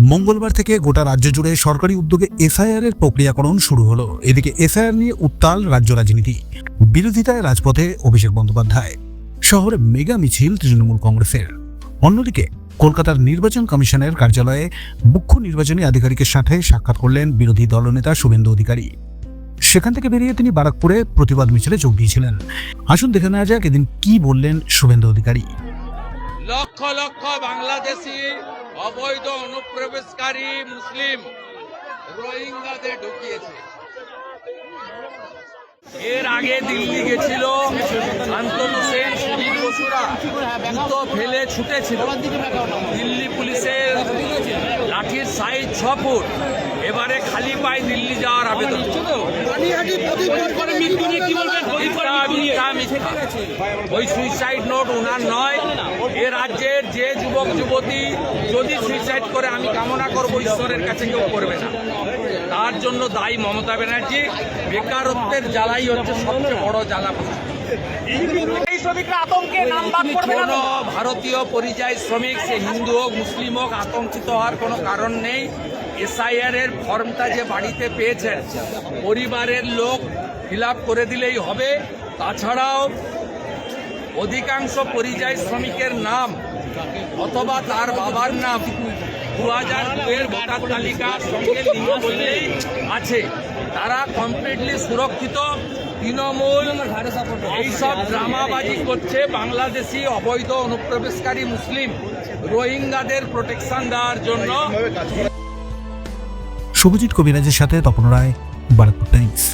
মঙ্গলবার থেকে গোটা রাজ্য জুড়ে সরকারি উদ্যোগে এসআইআর এর প্রক্রিয়াকরণ শুরু হলো। এদিকে এসআইআর নিয়ে উত্তাল রাজ্য রাজনীতি। বিরোধিতায় রাজপথে অভিষেক বন্দ্যোপাধ্যায়। শহরে মেগা মিছিল তৃণমূল কংগ্রেসের। অন্যদিকে কলকাতার নির্বাচন কমিশনের কার্যালয়ে মুখ্য নির্বাচনী আধিকারিকের সাথে সাক্ষাৎ করলেন বিরোধী দলনেতা শুভেন্দু অধিকারী। সেখান থেকে বেরিয়ে তিনি বারাকপুরে প্রতিবাদ মিছিলে যোগ দিয়েছিলেন। আসুন দেখে নেওয়া যাক এদিন কি বললেন শুভেন্দু অধিকারী। লক্ষ লক্ষ বাংলাদেশি অবৈধ অনুপ্রবেশকারী মুসলিম রোহিঙ্গাদের ঢুকিয়েছে। এর আগে দিল্লি গেছিল ফেলে ছুটেছিল। দিল্লি পুলিশের লাঠির সাইজ ছ ফুট। এবারে খালি পায়ে দিল্লি যাওয়ার আবেদন। ওই সুইসাইড নোট ওনার নয়। এ রাজ্যের যে যুবক, যুবতী যদি সুইসাইড করে, আমি কামনা করব ঈশ্বরের কাছে কেউ করবে না। তার জন্য দায়ী মমতা ব্যানার্জি। বেকারত্বের জ্বালাই হচ্ছে সবচেয়ে বড় জ্বালা শ্রমিকরা আতঙ্কে নাম বাদ করবে না ভারতীয় পরিযায়ী শ্রমিক সে হিন্দু হোক মুসলিম হোক আতঙ্কিত হওয়ার কোনো কারণ নেই। এসআইআর এর ফর্মটা যে বাড়িতে পেয়েছেন পরিবারের লোক ফিল করে দিলেই হবে। তাছাড়াও অধিকাংশ পরিযায়ী শ্রমিকের নাম অথবা তার বাবার নাম দু হাজার দুয়ের ভোটার তালিকার সঙ্গে লিঙ্ক করলেই আছে। তারা কমপ্লিটলি সুরক্ষিত। তৃণমূল এইসব ড্রামাবাজি করছে বাংলাদেশি অবৈধ অনুপ্রবেশকারী মুসলিম রোহিঙ্গাদের প্রোটেকশন দেওয়ার জন্য। শুভজিৎ কবিরাজের সাথে তপন রায় বারাকপুর টাইমস।